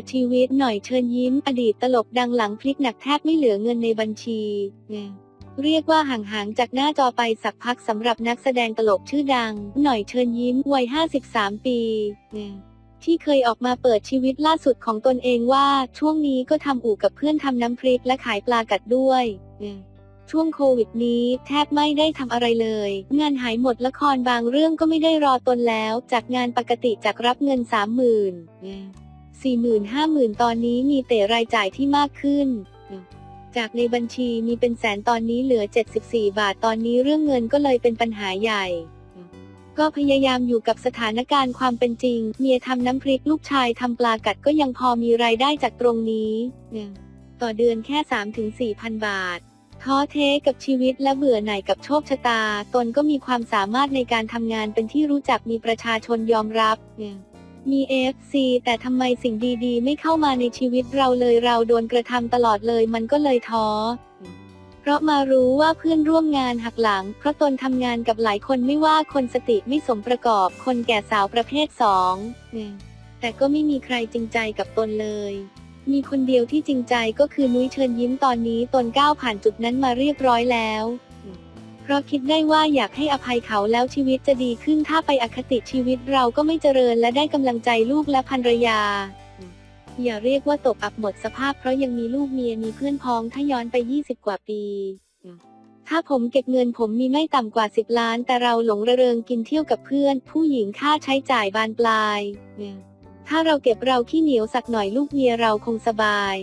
ดชีวิตหน่อยเชิญยิ้มอดีตตลกดังหลังพลิกหนักแทบไม่เหลือเงินในบัญชีเนี่ยเรียกว่าห่างๆจากหน้าจอไปสักพักสำหรับนักแสดงตลกชื่อดัง หน่อยเชิญยิ้มวัย 53 ปีเนี่ยที่เคยออกมาเปิดชีวิตล่าสุดของตนเองว่าช่วงนี้ก็ทำอู่กับเพื่อนทำน้ำพริกและขายปลากัดด้วยเนี่ยช่วงโควิดนี้แทบไม่ได้ทำอะไรเลย งานหายหมดละครบางเรื่องก็ไม่ได้รอตนแล้ว จากงานปกติจากรับเงินสามหมื่น สี่หมื่นห้าหมื่นตอนนี้มีแต่รายจ่ายที่มากขึ้น จากในบัญชีมีเป็นแสนตอนนี้เหลือ 74 บาท ตอนนี้เรื่องเงินก็เลยเป็นปัญหาใหญ่ ก็พยายามอยู่กับสถานการณ์ความเป็นจริง เมียทำน้ำพริกลูกชายทำปลากัดก็ยังพอมีรายได้จากตรงนี้ต่อเดือนแค่ 3-4พันบาทท้อเทกับชีวิตและเบื่อหน่ายกับโชคชะตา ตนก็มีความสามารถในการทำงานเป็นที่รู้จักมีประชาชนยอมรับ เนี่ยมี FC แต่ทำไมสิ่งดีๆ ไม่เข้ามาในชีวิตเราเลยเราโดนกระทำตลอดเลยมันก็เลยท้อ เพราะมารู้ว่าเพื่อนร่วมงานหักหลัง เพราะตนทำงานกับหลายคนไม่ว่าคนสติไม่สมประกอบ คนแก่สาวประเภทสองเนี่ยแต่ก็ไม่มีใครจริงใจกับตนเลย มีคนเดียวที่จริงใจก็คือนุ้ยเชิญยิ้มตอนนี้ตนก้าวผ่านจุดนั้นมาเรียบร้อยแล้วเพ ราะคิดได้ว่าอยากให้อภัยเขาแล้วชีวิตจะดีขึ้นถ้าไปอคติชีวิตเราก็ไม่เจริญและได้กำลังใจลูกและภรรยา อย่าเรียกว่าตกอับหมดสภาพเพราะยังมีลูกเมียมีเพื่อนพ้องถ้าย้อนไป 20 กว่าปี ถ้าผมเก็บเงินผมมีไม่ต่ำกว่า 10 ล้าน แต่เราหลงระเริงกินเที่ยวกับเพื่อน ผู้หญิงค่าใช้จ่ายบานปลาย ถ้าเราเก็บเราขี้เหนียวสักหน่อยลูกเมียเราคงสบาย